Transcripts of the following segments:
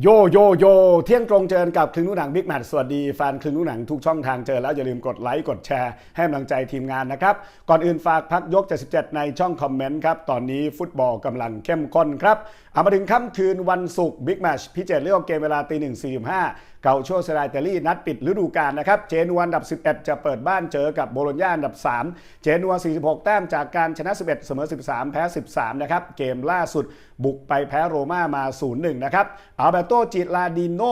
โยโยโยเที่ยงตรงเจอกับคลึงลูกหนังบิ๊กแมทสวัสดีแฟนคลึงลูกหนังทุกช่องทางเจอแล้วอย่าลืมกดไลค์กดแชร์ให้กำลังใจทีมงานนะครับ ก่อนอื่นฝากพักยก 77 ในช่องคอมเมนต์ครับ ตอนนี้ฟุตบอลกำลังเข้มข้นครับ เอามาถึงค่ำคืนวันศุกร์บิ๊กแมชพิเศษเรื่องเกมเวลาตีหนึ่งสี่ห้าเกาโชเซรายเตลี่นัดปิดฤดูกาลนะครับ เจนัวอันดับ 11 จะเปิดบ้านเจอกับโบโลญญาอันดับ 3 เจนัว 46 แต้มจากการชนะ 11 เสมอ 13 แพ้ 13 นะครับ เกมล่าสุดบุกไปแพ้โรม่ามา 0-1 นะครับเอัลเบโตจิลาดิโน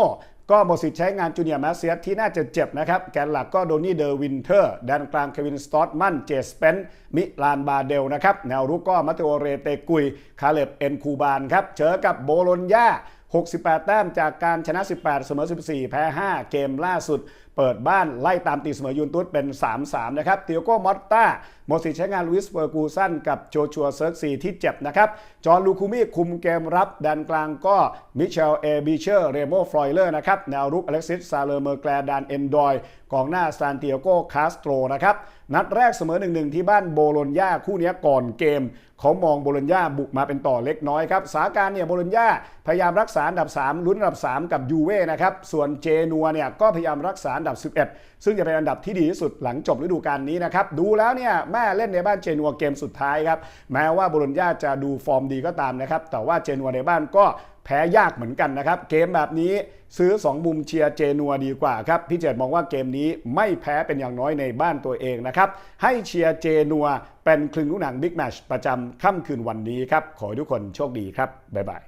ก็หมดสิทธิ์ใช้งานจูเนียร์มาเซียสที่น่าจะเจ็บนะครับ แกนหลักก็โดนี่เดอร์วินเทอร์แดนกลางเควินสตอตมันเจสเปนมิลานบาเดลนะครับ แนวรุกก็มัตเตโอเรเตกุย คาเลบเอ็นคูบานครับเจอกับโบโลญญา 68 แต้มจากการชนะ 18 เสมอ 14 แพ้ 5 เกมล่าสุด เปิดบ้านไล่ตามตีเสมอยูนตุสเป็น 3-3 นะครับเตียโก้มอตตาหมดสิทธิ์ใช้งานลุยส์เฟอร์กูสันกับโจชัวเซิร์กซีที่เจ็บนะครับ จอห์ลูคูมี่คุมเกมรับแดนกลางก็มิเชลเอบิเชอร์เรโมฟลอยเลอร์นะครับแนวรุกอเล็กซิสซาเลอร์เมอร์แกลดานเอนดอยกองหน้าซานติเอโกคาสโตรนะครับ นัดแรกเสมอ1-1ที่บ้านโบโลญญาคู่นี้ก่อนเกมเขามองโบโลญญาบุกมาเป็นต่อเล็กน้อยครับสาการเนี่ยโบโลญญาพยายามรักษาอันดับ 3 ลุ้นอันดับ 3 กับยูเว่นะครับส่วนเจนัวเนี่ยก็พยายามรักษาอันดับ 11 ซึ่งจะเป็นอันดับที่ดีที่สุดหลังจบฤดูกาลนี้นะครับดูแล้วเนี่ยแม่เล่นในบ้านเจนัวเกมสุดท้ายครับแม้ว่าโบโลญญาจะดูฟอร์มดีก็ตามนะครับแต่ว่าเจนัวในบ้านก็ พ้ยากเหมือนกันนะครับ เกมแบบนี้ซื้อ 2 มุมเชียร์เจนัวดีกว่าครับ พี่เจดมองว่าเกมนี้ไม่แพ้เป็นอย่างน้อยในบ้านตัวเองนะครับ ให้เชียร์เจนัวเป็นคลึงลูกหนังบิ๊กแมชประจำค่ำคืนวันนี้ครับ ขอให้ทุกคนโชคดีครับ บ๊ายบาย